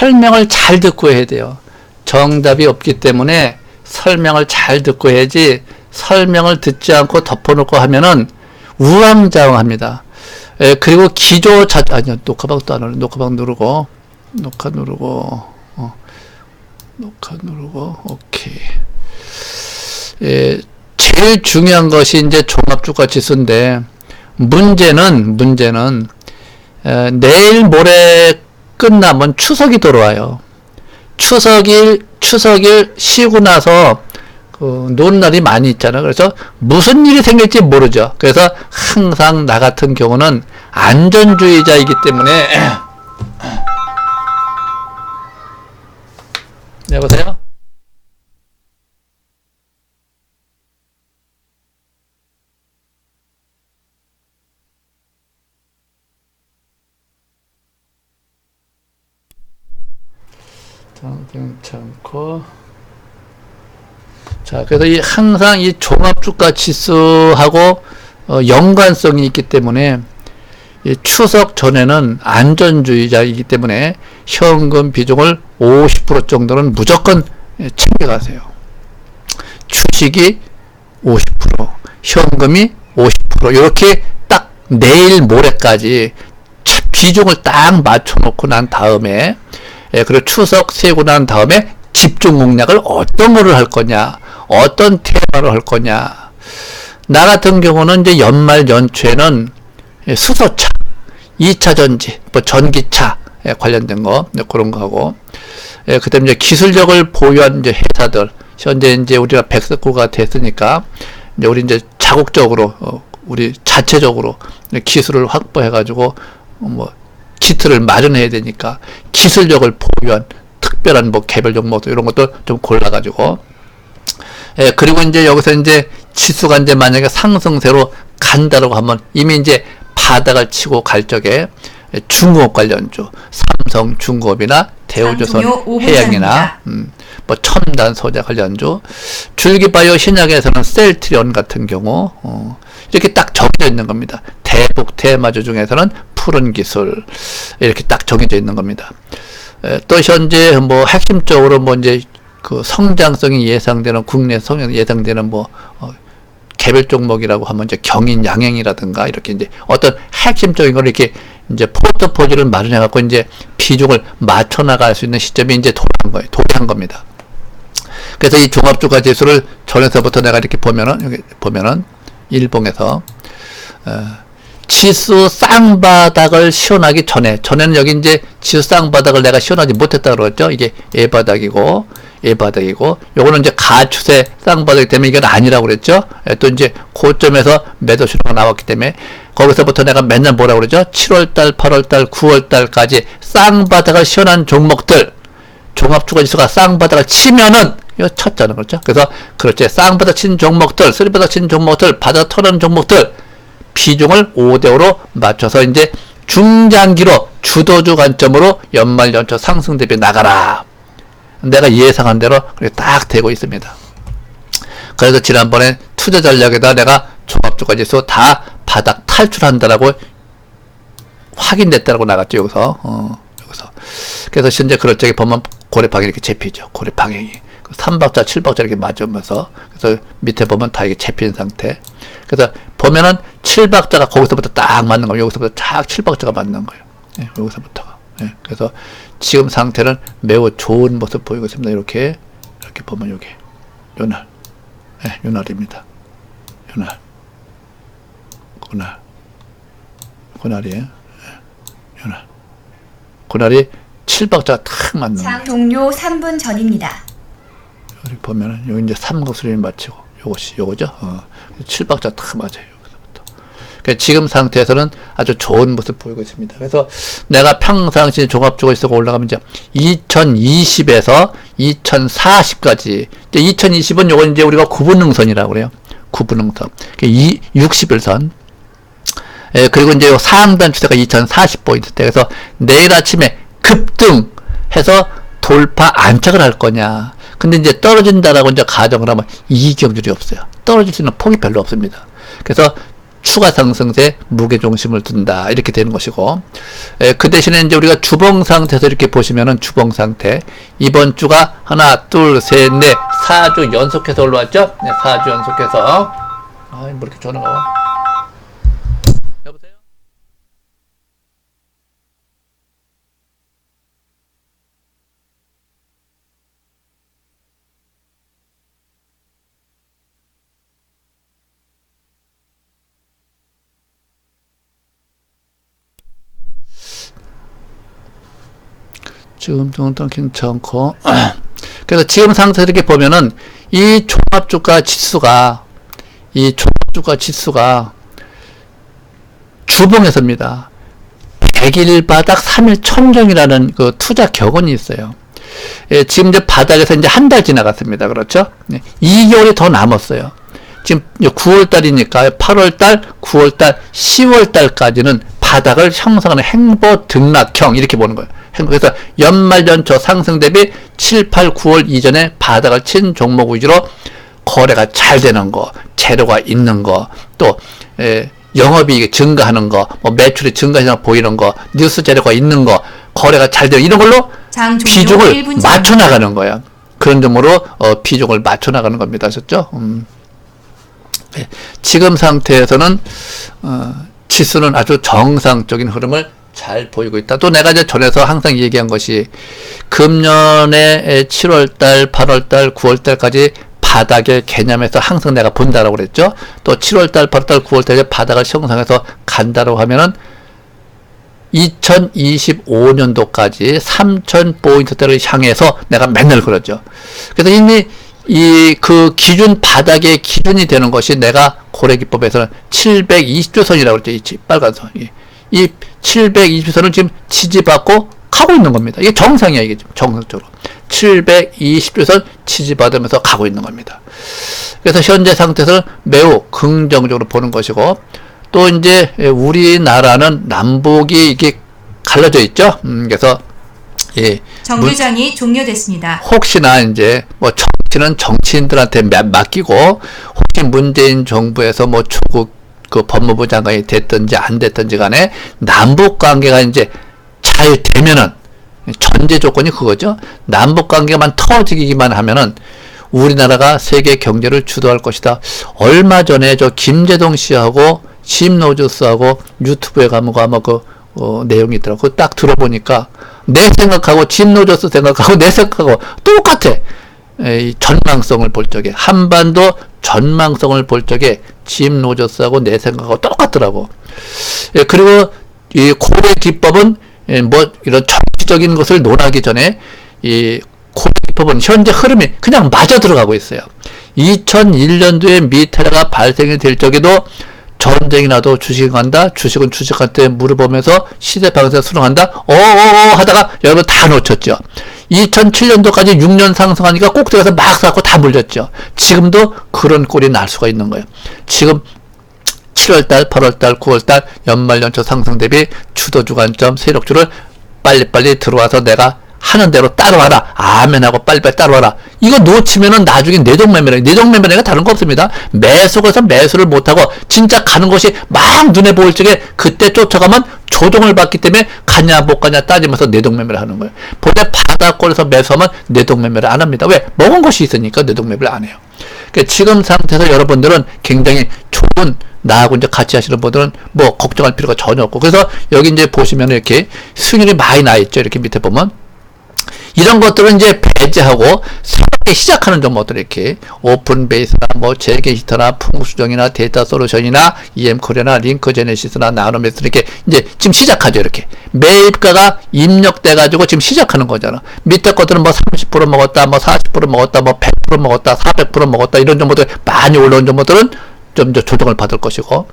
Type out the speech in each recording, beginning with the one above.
설명을 잘 듣고 해야 돼요. 정답이 없기 때문에 설명을 잘 듣고 해야지 설명을 듣지 않고 덮어놓고 하면은 우왕좌왕합니다. 에, 그리고 기조 자 아니요 녹화방 또안 오네. 녹화방 누르고 녹화 누르고 어, 녹화 누르고 오케이. 예, 제일 중요한 것이 이제 종합주가 지수인데 문제는 문제는 에, 내일 모레 끝나면 추석이 돌아와요. 추석일 추석일 쉬고 나서 그 노는 날이 많이 있잖아. 그래서 무슨 일이 생길지 모르죠. 그래서 항상 나 같은 경우는 안전주의자이기 때문에 여보세요? 괜찮고 자 그래서 이 항상 이 종합주가 지수하고 어, 연관성이 있기 때문에 이 추석 전에는 안전주의자이기 때문에 현금 비중을 50% 정도는 무조건 예, 챙겨가세요. 주식이 50%, 현금이 50% 이렇게 딱 내일 모레까지 차- 비중을 딱 맞춰놓고 난 다음에 예, 그리고 추석 세고 난 다음에 집중 공략을 어떤 거를 할 거냐, 어떤 테마로 할 거냐. 나 같은 경우는 이제 연말 연초에는 예, 수소차, 2차 전지, 뭐 전기차 예, 관련된 거 네, 그런 거 하고, 예, 그다음에 이제 기술력을 보유한 이제 회사들 현재 이제 우리가 백석구가 됐으니까 이제 우리 이제 자국적으로 어, 우리 자체적으로 기술을 확보해 가지고 어, 뭐 키트를 마련해야 되니까 기술력을 보유한 특별한 뭐 개별 종목 이런 것도 좀 골라가지고. 예, 그리고 이제 여기서 이제 지수가 이제 만약에 상승세로 간다라고 하면 이미 이제 바닥을 치고 갈 적에 중공업 관련주, 삼성 중공업이나 대우조선 해양이나. 음, 뭐 첨단 소재 관련주, 줄기바이오 신약에서는 셀트리온 같은 경우 어, 이렇게 딱 정해져 있는 겁니다. 대북 대마주 중에서는 푸른 기술 이렇게 딱 정해져 있는 겁니다. 에, 또 현재 뭐 핵심적으로 뭐 이제 그 성장성이 예상되는 국내 성장 예상되는 뭐 어, 개별 종목이라고 하면 이제 경인 양행이라든가 이렇게 이제 어떤 핵심적인 걸 이렇게 이제 포트폴리오를 마련해 갖고 이제 비중을 맞춰 나갈 수 있는 시점이 이제 도래한 거예요. 도래한 겁니다. 그래서 이 종합주가 지수를 전에서부터 내가 이렇게 보면은 여기 보면은 일봉에서 어, 지수 쌍바닥을 시원하기 전에 전에는 여기 이제 지수 쌍바닥을 내가 시원하지 못했다 그랬죠. 이게 예바닥이고 예 바닥이고 요거는 이제 가추세 쌍바닥이 때문에 이건 아니라고 그랬죠. 예, 또 이제 고점에서 매도 신호가 나왔기 때문에 거기서부터 내가 맨날 뭐라고 그러죠? 7월달, 8월달, 9월달까지 쌍바닥을 시원한 종목들 종합주가 지수가 쌍바닥을 치면은 이거 쳤잖아 그렇죠? 그래서 그렇지 쌍바닥 친 종목들, 쓰리바닥 친 종목들, 바닥 터는 종목들 비중을 5대5로 맞춰서 이제 중장기로 주도주 관점으로 연말 연초 상승 대비 나가라. 내가 예상한 대로 딱 되고 있습니다. 그래서 지난번에 투자 전략에다 내가 종합주가 지수 다 바닥 탈출한다라고 확인됐다라고 나갔죠 여기서. 어, 여기서. 그래서 현재 그럴 적에 보면 고래 방향이 이렇게 잡히죠 고래 방향이 3박자 7박자 이렇게 맞으면서. 그래서 밑에 보면 다 이게 잡힌 상태. 그래서 보면은 7박자가 거기서부터 딱 맞는 거예요. 여기서부터 딱 7박자가 맞는 거예요. 예, 여기서부터 가 예, 그래서 지금 상태는 매우 좋은 모습 보이고 있습니다 이렇게 이렇게 보면 여기 요날 예, 요날입니다 요날 그날 그날이에요 예, 요날 그날이 7박자가 딱 맞는 장 종료 3분 전입니다. 여기 보면은 여기 이제 삼각수를 맞추고 요것이 요거죠. 어. 7박자 딱 맞아요. 지금 상태에서는 아주 좋은 모습 보이고 있습니다. 그래서 내가 평상시 종합주가 있어 올라가면 이제 2020에서 2040까지 이제 2020은 요건 이제 우리가 구분능선이라고 그래요. 구분능선. 이 61선. 예, 그리고 이제 요 상단 추세가 2040포인트 대 그래서 내일 아침에 급등해서 돌파 안착을 할 거냐. 근데 이제 떨어진다라고 이제 가정을 하면 이익 경률이 없어요. 떨어질 수 있는 폭이 별로 없습니다. 그래서 추가 상승세 무게 중심을 둔다. 이렇게 되는 것이고. 에, 그 대신에 이제 우리가 주봉 상태에서 이렇게 보시면은 주봉 상태. 이번 주가 하나 둘셋넷 4주 연속해서 올라왔죠? 네, 4주 연속해서. 아뭐 이렇게 전화가 와 지금 정도 괜찮고 그래서 지금 상태 이렇게 보면은 이 종합주가 지수가 이 종합주가 지수가 주봉에서입니다. 100일 바닥 3일 천정이라는 그 투자 격언이 있어요. 예, 지금 이제 바닥에서 이제 한 달 지나갔습니다. 그렇죠? 네, 2개월이 더 남았어요. 지금 9월 달이니까 8월 달, 9월 달, 10월 달까지는 바닥을 형성하는 행보 등락형 이렇게 보는 거예요. 그래서 연말 연초 상승 대비 7, 8, 9월 이전에 바닥을 친 종목 위주로 거래가 잘 되는 거, 재료가 있는 거, 또 에, 영업이익이 증가하는 거, 뭐 매출이 증가해서 보이는 거, 뉴스 재료가 있는 거, 거래가 잘 되고 이런 걸로 비중을 1분 전. 맞춰 나가는 거야. 그런 점으로 어, 비중을 맞춰 나가는 겁니다. 아셨죠? 음. 네. 지금 상태에서는 어, 지수는 아주 정상적인 흐름을 잘 보이고 있다. 또 내가 이제 전에서 항상 얘기한 것이 금년에 7월달, 8월달, 9월달까지 바닥의 개념에서 항상 내가 본다라고 그랬죠. 또 7월달, 8월달, 9월달에 바닥을 형성해서 간다라고 하면은 2025년도까지 3,000포인트대를 향해서 내가 맨날 그러죠. 그래서 이미 이 그 기준 바닥의 기준이 되는 것이 내가 고래기법에서는 720조선이라고 그랬죠. 이 지- 빨간 선. 이, 이 720조선을 지금 지지받고 가고 있는 겁니다. 이게 정상이야, 이게 지금 정상적으로. 720조선 지지받으면서 가고 있는 겁니다. 그래서 현재 상태에서는 매우 긍정적으로 보는 것이고 또 이제 우리나라는 남북이 이게 갈라져 있죠. 음, 그래서 예, 정류장이 종료됐습니다. 혹시나 이제 뭐 정치는 정치인들한테 마- 맡기고 혹시 문재인 정부에서 뭐 조국 그 법무부 장관이 됐든지 안 됐든지 간에 남북 관계가 이제 잘 되면은 전제 조건이 그거죠. 남북 관계만 터지기만 하면은 우리나라가 세계 경제를 주도할 것이다. 얼마 전에 저 김재동 씨하고 심노주스하고 유튜브에 가면 아마 그 어, 내용이 있더라고. 딱 들어보니까 내 생각하고 진노저스 생각하고 내 생각하고 똑같아. 전망성을 볼 적에 한반도 전망성을 볼 적에 짐 로저스하고 내 생각하고 똑같더라고. 예, 그리고 이 고래 기법은 예, 뭐 이런 정치적인 것을 논하기 전에 이 고래 기법은 현재 흐름이 그냥 맞아 들어가고 있어요. 2001년도에 미테라가 발생이 될 적에도 전쟁이 나도 주식은 간다. 주식은 주식한테 물어보면서 시대 방에서 수능한다. 어어어 하다가 여러분 다 놓쳤죠. 2007년도까지 6년 상승하니까 꼭대기에서 막 쌓고 다 물렸죠. 지금도 그런 꼴이 날 수가 있는 거예요. 지금 7월달, 8월달, 9월달 연말 연초 상승 대비 주도 주간점 세력주를 빨리빨리 들어와서 내가 하는 대로 따라와라. 아멘하고 빨리빨리 따라와라. 이거 놓치면은 나중에 내동매매라. 내동매매가 다른 거 없습니다. 매수에서 매수를 못하고 진짜 가는 것이 막 눈에 보일 적에 그때 쫓아가면 조정을 받기 때문에 가냐 못 가냐 따지면서 내동매매를 하는 거예요. 본래 바닥권에서 매수하면 내동매매를 안 합니다. 왜? 먹은 것이 있으니까 내동매매를 안 해요. 그러니까 지금 상태에서 여러분들은 굉장히 좋은 나하고 이제 같이 하시는 분들은 뭐 걱정할 필요가 전혀 없고 그래서 여기 이제 보시면 이렇게 수익률이 많이 나 있죠. 이렇게 밑에 보면 이런 것들은 이제 배제하고 새롭게 시작하는 종목들 이렇게 오픈 베이스나 뭐 재계 히터나 풍수정이나 데이터 솔루션이나 EM 코리아나 링크 제네시스나 나노메스 이렇게 이제 지금 시작하죠 이렇게. 매입가가 입력돼 가지고 지금 시작하는 거잖아. 밑에 것들은 뭐 30% 먹었다 뭐 40% 먹었다 뭐 100% 먹었다 400% 먹었다 이런 종목들 많이 올라온 종목들은 좀 이제 조정을 받을 것이고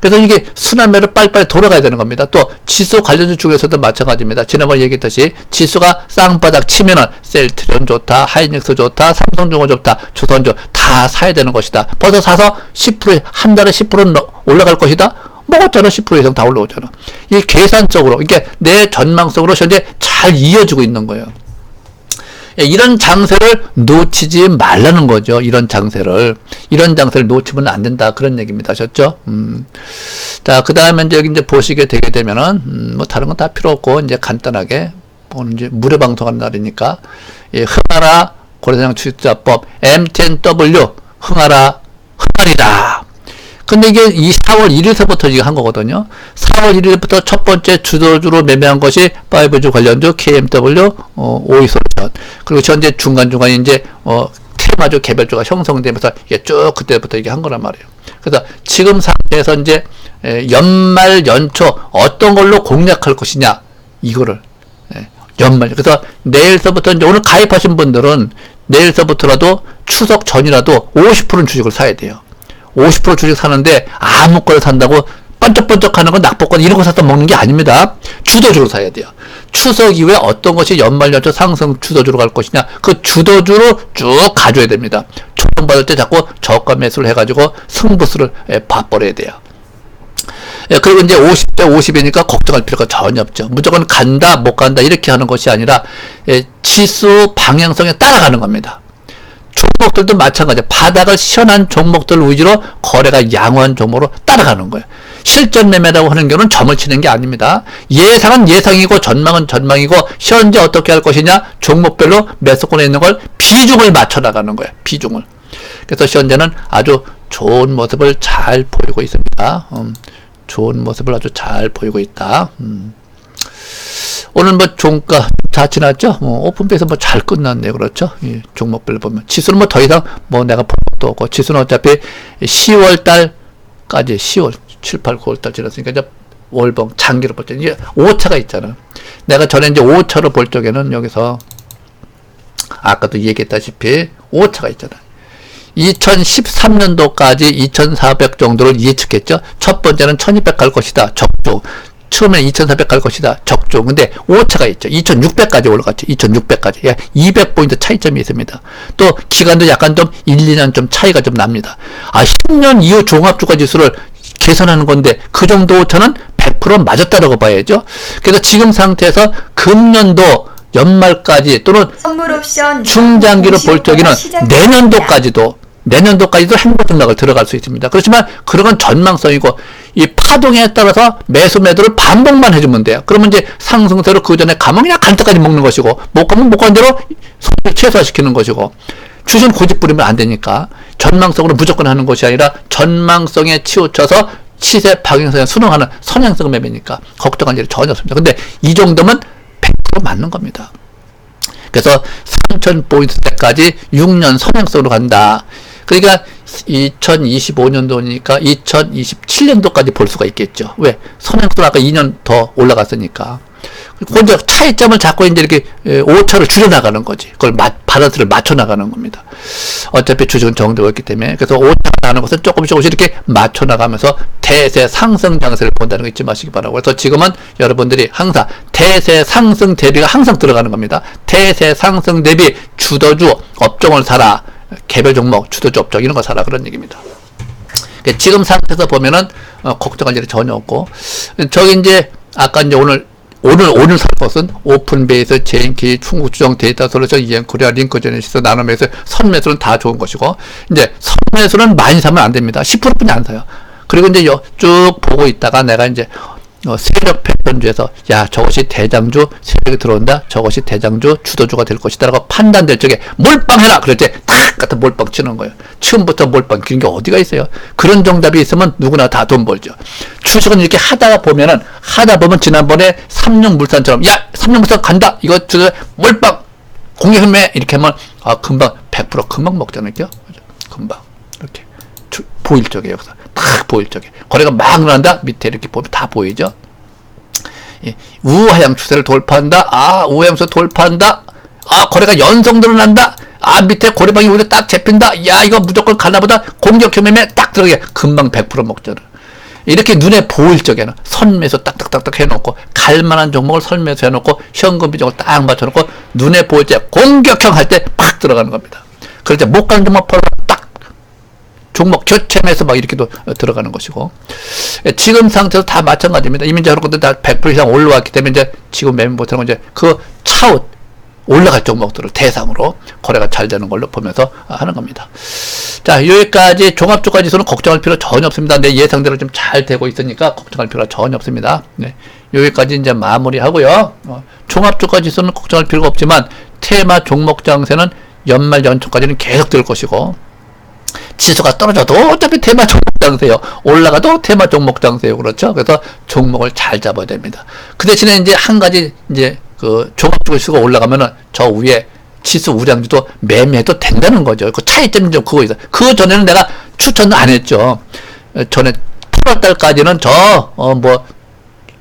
그래서 이게 순환매로 빨리빨리 돌아가야 되는 겁니다. 또 지수 관련주 중에서도 마찬가지입니다. 지난번에 얘기했듯이 지수가 쌍바닥 치면은 셀트리온 좋다, 하이닉스 좋다, 삼성중공 좋다, 조선주 다 사야 되는 것이다. 벌써 사서 10%한 달에 10% 올라갈 것이다. 먹었잖아. 10% 이상 다 올라오잖아. 이 계산적으로 이게 내 전망성으로 현재 잘 이어지고 있는 거예요. 예, 이런 장세를 놓치지 말라는 거죠. 이런 장세를. 이런 장세를 놓치면 안 된다. 그런 얘기입니다. 아셨죠? 음. 자, 그 다음에 이제 여기 이제 보시게 되게 되면은, 음, 뭐 다른 건 다 필요 없고, 이제 간단하게, 오늘 이제 무료 방송하는 날이니까, 예, 흥하라 고래사냥 출자법 MTNW 흥하라 흥하리다. 근데 이게 이 4월 1일서부터 이거 한 거거든요. 4월 1일부터 첫 번째 주도주로 매매한 것이 5G 관련주 KMW 어, 오이솔전 그리고 현재 중간중간 이제 어, 테마주 개별주가 형성되면서 이게 쭉 그때부터 이게 한 거란 말이에요. 그래서 지금 상태에서 이제 에, 연말 연초 어떤 걸로 공략할 것이냐 이거를 예, 연말 그래서 내일서부터 이제 오늘 가입하신 분들은 내일서부터라도 추석 전이라도 50%는 주식을 사야 돼요. 50% 주식 사는데 아무 거나 산다고 번쩍번쩍 하는 건 낙폭권 이런 거 사서 먹는 게 아닙니다. 주도주로 사야 돼요. 추석 이후에 어떤 것이 연말 연초 상승 주도주로 갈 것이냐 그 주도주로 쭉 가줘야 됩니다. 조정받을 때 자꾸 저가 매수를 해가지고 승부수를 예, 봐버려야 돼요. 예, 그리고 이제 50대 50이니까 걱정할 필요가 전혀 없죠. 무조건 간다, 못 간다, 이렇게 하는 것이 아니라, 예, 지수 방향성에 따라가는 겁니다. 종목들도 마찬가지예요. 바닥을 시원한 종목들 위주로 거래가 양호한 종목으로 따라가는 거예요. 실전 매매라고 하는 경우는 점을 치는 게 아닙니다. 예상은 예상이고 전망은 전망이고 현재 어떻게 할 것이냐 종목별로 매수권에 있는 걸 비중을 맞춰 나가는 거예요. 비중을. 그래서 현재는 아주 좋은 모습을 잘 보이고 있습니다. 음, 좋은 모습을 아주 잘 보이고 있다. 음. 오늘 뭐 종가 다 지났죠? 뭐 오픈페이서 뭐 잘 끝났네요. 그렇죠? 예, 종목별 보면 지수는 뭐 더 이상 뭐 내가 볼 것도 없고 지수는 어차피 10월 달까지 10월 7, 8, 9월 달 지났으니까 이제 월봉 장기로 볼 때 이제 5차가 있잖아. 내가 전에 이제 5차로 볼 적에는 여기서 아까도 얘기했다시피 5차가 있잖아. 2013년도까지 2,400 정도를 예측했죠. 첫 번째는 1,200 갈 것이다. 적중. 처음에 2,400갈 것이다. 적중. 근데 오차가 있죠. 2,600까지 올라갔죠. 2,600까지. 예, 200포인트 차이점이 있습니다. 또 기간도 약간 좀 1, 2년 좀 차이가 좀 납니다. 아, 10년 이후 종합주가 지수를 계산하는 건데 그 정도 오차는 100% 맞았다라고 봐야죠. 그래서 지금 상태에서 금년도 연말까지 또는 중장기로 볼 적에는. 내년도까지도 내년도까지도 행보 등락을 들어갈 수 있습니다. 그렇지만 그런 건 전망성이고 이 파동에 따라서 매수 매도를 반복만 해주면 돼요. 그러면 이제 상승세로 그 전에 가면 그냥 갈 때까지 먹는 것이고 못 가면 못 가는 대로 손을 최소화시키는 것이고 주식은 고집 부리면 안 되니까 전망성으로 무조건 하는 것이 아니라 전망성에 치우쳐서 시세 방향성에 순응하는 선행성 매매니까 걱정할 일이 전혀 없습니다. 근데 이 정도면 100% 맞는 겁니다. 그래서 3,000포인트 때까지 6년 선행성으로 간다. 그러니까 2025년도니까 2027년도까지 볼 수가 있겠죠. 왜? 선행수로 아까 2년 더 올라갔으니까. 혼자 차이점을 잡고 이제 이렇게 에, 오차를 줄여나가는 거지. 그걸 마, 바라스를 맞춰나가는 겁니다. 어차피 주식은 있기 때문에. 그래서 오차가 나는 것은 조금씩 조금씩 이렇게 맞춰나가면서 대세 상승 장세를 본다는 거 잊지 마시기 바라고. 그래서 지금은 여러분들이 항상 대세 상승 대비가 항상 들어가는 겁니다. 대세 상승 대비 주도주 업종을 사라. 개별 종목, 주도주 업종 이런 거 사라. 그런 얘기입니다. 그 지금 상태에서 보면은 어, 걱정할 일이 전혀 없고 저기 이제 아까 이제 오늘 오늘 오늘 살 것은 오픈베이스, JNK, 충국주정, 데이터 솔루션, 이엔코리아, 링크제네시스, 나노메이스, 선매수는 다 좋은 것이고 이제 선매수는 많이 사면 안 됩니다. 10%뿐이 안 사요. 그리고 이제 여- 쭉 보고 있다가 내가 이제 어, 세력 패턴주에서 야 저것이 대장주 세력이 들어온다? 저것이 대장주 주도주가 될 것이다 라고 판단될 적에 몰빵해라 그럴 때탁 갖다 몰빵 치는 거예요. 처음부터 몰빵 그런 게 어디가 있어요? 그런 정답이 있으면 누구나 다 돈 벌죠. 주식은 이렇게 하다가 보면은 하다 보면 지난번에 삼룡물산처럼 야 삼룡물산 간다! 이거 저 몰빵! 공개현매! 이렇게 하면 아 금방 100% 금방 먹잖아요? 금방. 이렇게. 주- 보일 적에 여기서 딱 보일 적에. 거래가 막 일어난다? 밑에 이렇게 보면 다 보이죠? 예, 우하향 추세를 돌파한다? 아 우하향 추세 돌파한다? 아 거래가 연속 늘어난다? 아 밑에 고래방이 오히려 딱 잡힌다? 야 이거 무조건 가나보다? 공격 효매매 딱 들어게 금방 100% 먹잖아 이렇게 눈에 보일 적에는 선매수 딱딱딱딱 해놓고 갈만한 종목을 선매수 해놓고 현금 비중을 딱 맞춰놓고 눈에 보일 때 공격형 할 때 팍 들어가는 겁니다. 그럴 때 못 가는 종목 펄딱 종목 교체매수 막 이렇게도 어, 들어가는 것이고 예, 지금 상태도 다 마찬가지입니다. 이미 저런 것들 다100% 이상 올라왔기 때문에 이제 지금 매매 건 이제 그 차웃 올라갈 종목들을 대상으로 거래가 잘 되는 걸로 보면서 하는 겁니다. 자, 여기까지 종합주가 지수는 걱정할 필요 전혀 없습니다. 내 예상대로 좀 잘 되고 있으니까 걱정할 필요가 전혀 없습니다. 네. 여기까지 이제 마무리하고요. 어, 종합주가 지수는 걱정할 필요가 없지만 테마 종목 장세는 연말 연초까지는 계속 될 것이고 지수가 떨어져도 어차피 테마 종목 장세요. 올라가도 테마 종목 장세요. 그렇죠? 그래서 종목을 잘 잡아야 됩니다. 그 대신에 이제 한 가지 이제 그 종합주가 지수가 올라가면은 저 위에 지수 우량주도 매매해도 된다는 거죠. 그 차이점이 좀 그거 있어. 그 전에는 내가 추천을 안 했죠. 어, 전에 8월 달까지는 저, 어, 뭐,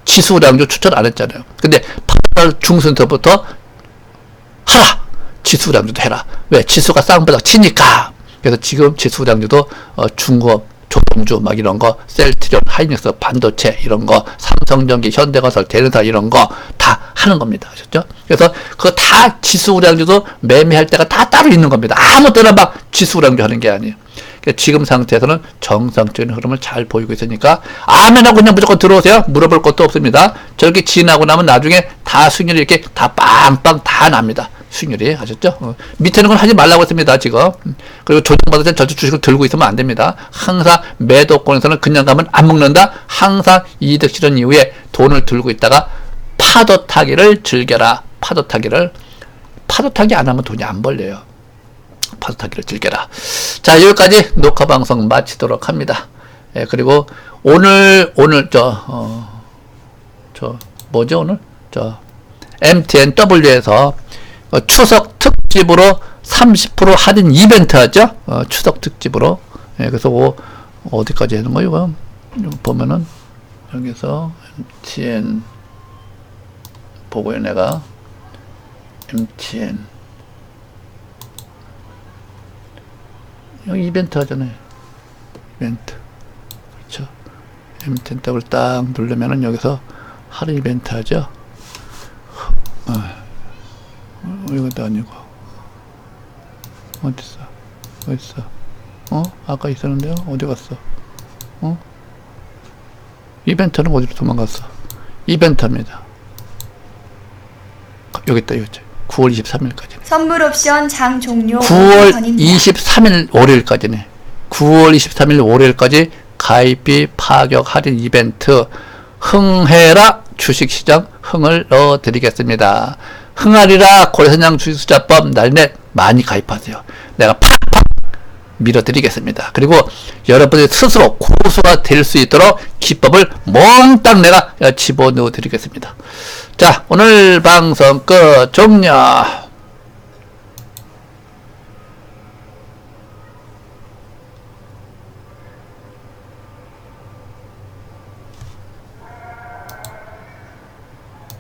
지수 우량주 추천 안 했잖아요. 근데 8월 중순부터 하라! 지수 우량주도 해라. 왜? 지수가 쌍바닥 치니까. 그래서 지금 지수 우량주도 어, 중국, 조동주 막 이런 거, 셀트리온, 하이닉스, 반도체 이런 거, 삼성전기, 현대건설, 대르사 이런 거 다 하는 겁니다. 아셨죠? 그래서 그거 다 지수 우량주도 매매할 때가 다 따로 있는 겁니다. 아무 때나 막 지수 우량주 하는 게 아니에요. 그러니까 지금 상태에서는 정상적인 흐름을 잘 보이고 있으니까 아멘하고 그냥 무조건 들어오세요. 물어볼 것도 없습니다. 저렇게 지나고 나면 나중에 다 수익률이 이렇게 다 빵빵 다 납니다. 수익률이 아셨죠? 어, 밑에는 건 하지 말라고 했습니다. 지금 음, 그리고 조정받을 때 저주 주식을 들고 있으면 안 됩니다. 항상 매도권에서는 그냥 가면 안 먹는다. 항상 이득 실현 이후에 돈을 들고 있다가 파도 타기를 즐겨라. 파도 타기를 파도 타기 안 하면 돈이 안 벌려요. 파도 타기를 즐겨라. 자, 여기까지 녹화 방송 마치도록 합니다. 예, 그리고 오늘, 오늘, 저, 어, 저, 뭐죠, 오늘? 저, MTNW에서 어, 추석 특집으로 30% 할인 이벤트 하죠? 어, 추석 특집으로. 예, 그래서 뭐, 어디까지 하는 거예요, 이거? 보면은, 여기서 MTN, 보고요, 내가. MTN. 여기 이벤트 하잖아요. 이벤트. 그렇죠. MTN 더블 딱 누르면은 여기서 하루 이벤트 하죠. 어, 어, 이것도 아니고. 어딨어? 어딨어? 어? 아까 있었는데요? 어디 갔어? 어? 이벤트는 어디로 도망갔어? 이벤트입니다. 여기 있다, 여기 있죠. 9월 23일까지. 선물 옵션 장 종료 9월 전입니다. 23일 월요일까지네. 9월 23일 월요일까지 가입비 파격 할인 이벤트 흥해라 주식시장 흥을 넣어드리겠습니다. 흥하리라 고려선양 주식투자법 날net 많이 가입하세요. 내가 팍팍 밀어드리겠습니다. 그리고 여러분이 스스로 고수가 될 수 있도록 기법을 몽땅 내가 집어넣어 드리겠습니다. 자, 오늘 방송 끝 종료.